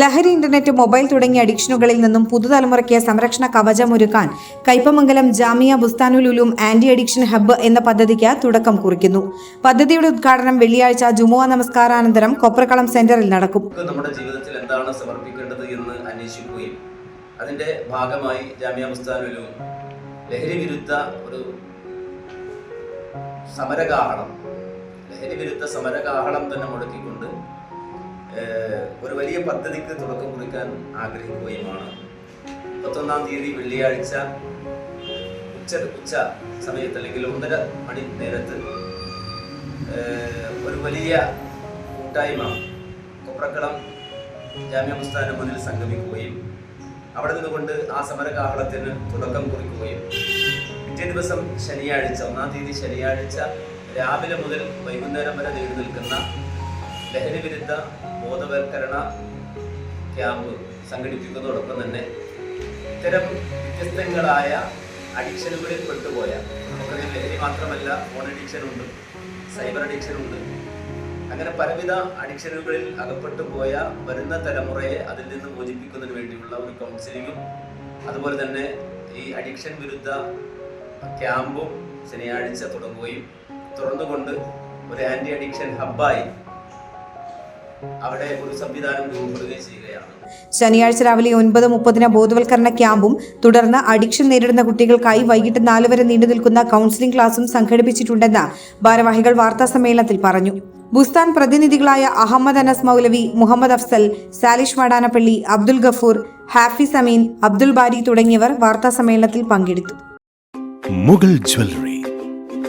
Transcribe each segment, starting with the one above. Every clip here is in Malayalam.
ലഹരി ഇന്റർനെറ്റ് മൊബൈൽ തുടങ്ങിയ അഡിക്ഷനുകളിൽ നിന്നും പുതുതലമുറയ്ക്ക് സംരക്ഷണ കവചമൊരുക്കാൻ കൈപ്പമംഗലം ജാമിയ ബുസ്താനുലുലും ആന്റി അഡിക്ഷൻ ഹബ്ബ് എന്ന പദ്ധതിക്ക് തുടക്കം കുറിക്കുന്നു. പദ്ധതിയുടെ ഉദ്ഘാടനം വെള്ളിയാഴ്ച ജുമുഅ നമസ്കാരാനന്തരം കൊപ്രക്കളം സെന്ററിൽ നടക്കും. നമ്മുടെ ജീവിതത്തിൽ എന്താണ് സമർപ്പിക്കേണ്ടത് എന്ന് അന്വേഷിക്കുകയും അതിന്റെ ഭാഗമായി ജാമിയ ബുസ്താനുലും ലഹരി വിരുദ്ധ ഒരു സമരകാഹളം ലഹരി വിരുദ്ധ സമരകാഹളം തന്നെ മുടക്കിക്കൊണ്ട് ഒരു വലിയ പദ്ധതിക്ക് തുടക്കം കുറിക്കാൻ ആഗ്രഹിക്കുകയുമാണ്. മുപ്പത്തൊന്നാം തീയതി വെള്ളിയാഴ്ച ഉച്ച ഉച്ച സമയത്ത് അല്ലെങ്കിൽ ഒന്നര മണി നേരത്ത് ഒരു വലിയ കൂട്ടായ്മ കൊപ്രക്കളം ജാമ്യ മുന്നിൽ സംഗമിക്കുകയും അവിടെ നിന്നുകൊണ്ട് ആ സമരകാഹളത്തിന് തുടക്കം കുറിക്കുകയും പിറ്റേ ദിവസം ശനിയാഴ്ച ഒന്നാം തീയതി ശനിയാഴ്ച രാവിലെ മുതൽ വൈകുന്നേരം വരെ നീണ്ടു നിൽക്കുന്ന ലഹരി വിരുദ്ധ ബോധവൽക്കരണ ക്യാമ്പ് സംഘടിപ്പിക്കുന്നതോടൊപ്പം തന്നെ ഇത്തരം വ്യത്യസ്തങ്ങളായ അഡിക്ഷനുകളിൽ പെട്ടുപോയ നമുക്കറിയാം ലഹരി മാത്രമല്ല ഫോൺ അഡിക്ഷൻ ഉണ്ട് സൈബർ അഡിക്ഷൻ ഉണ്ട്. അങ്ങനെ പലവിധ അഡിക്ഷനുകളിൽ അകപ്പെട്ടു പോയ വരുന്ന തലമുറയെ അതിൽ നിന്ന് മോചിപ്പിക്കുന്നതിന് വേണ്ടിയുള്ള ഒരു കൗൺസിലിങ്ങും അതുപോലെ തന്നെ ഈ അഡിക്ഷൻ വിരുദ്ധ ക്യാമ്പും ശനിയാഴ്ച തുടങ്ങുകയും തുറന്നുകൊണ്ട് ഒരു ആന്റി അഡിക്ഷൻ ഹബ്ബായി അവിടെ ഒരു സംവിധാനം രൂപപ്പെടുകയും ചെയ്യുകയാണ്. ശനിയാഴ്ച രാവിലെ ഒൻപത് മുപ്പതിന് ബോധവൽക്കരണ ക്യാമ്പും തുടർന്ന് അഡിക്ഷൻ നേരിടുന്ന കുട്ടികൾക്കായി വൈകിട്ട് നാല് വരെ നീണ്ടു നിൽക്കുന്ന കൗൺസിലിംഗ് ക്ലാസും സംഘടിപ്പിച്ചിട്ടുണ്ടെന്ന് ഭാരവാഹികൾ വാർത്താ സമ്മേളനത്തിൽ പറഞ്ഞു. ബുസ്താൻ പ്രതിനിധികളായ അഹമ്മദ് അനസ് മൗലവി മുഹമ്മദ് അഫ്സൽ സാലിഷ് മടാനപ്പള്ളി അബ്ദുൽ ഗഫൂർ ഹാഫിസ് അമീൻ അബ്ദുൽ ബാരി തുടങ്ങിയവർ വാർത്താ സമ്മേളനത്തിൽ പങ്കെടുത്തു. മുഗൾ ജ്വല്ലറി.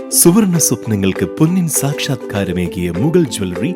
സുവർണ സ്വപ്നങ്ങൾക്ക് പൊന്നിൻ സാക്ഷാത്കാരമേകിയ മുഗൾ ജ്വല്ലറി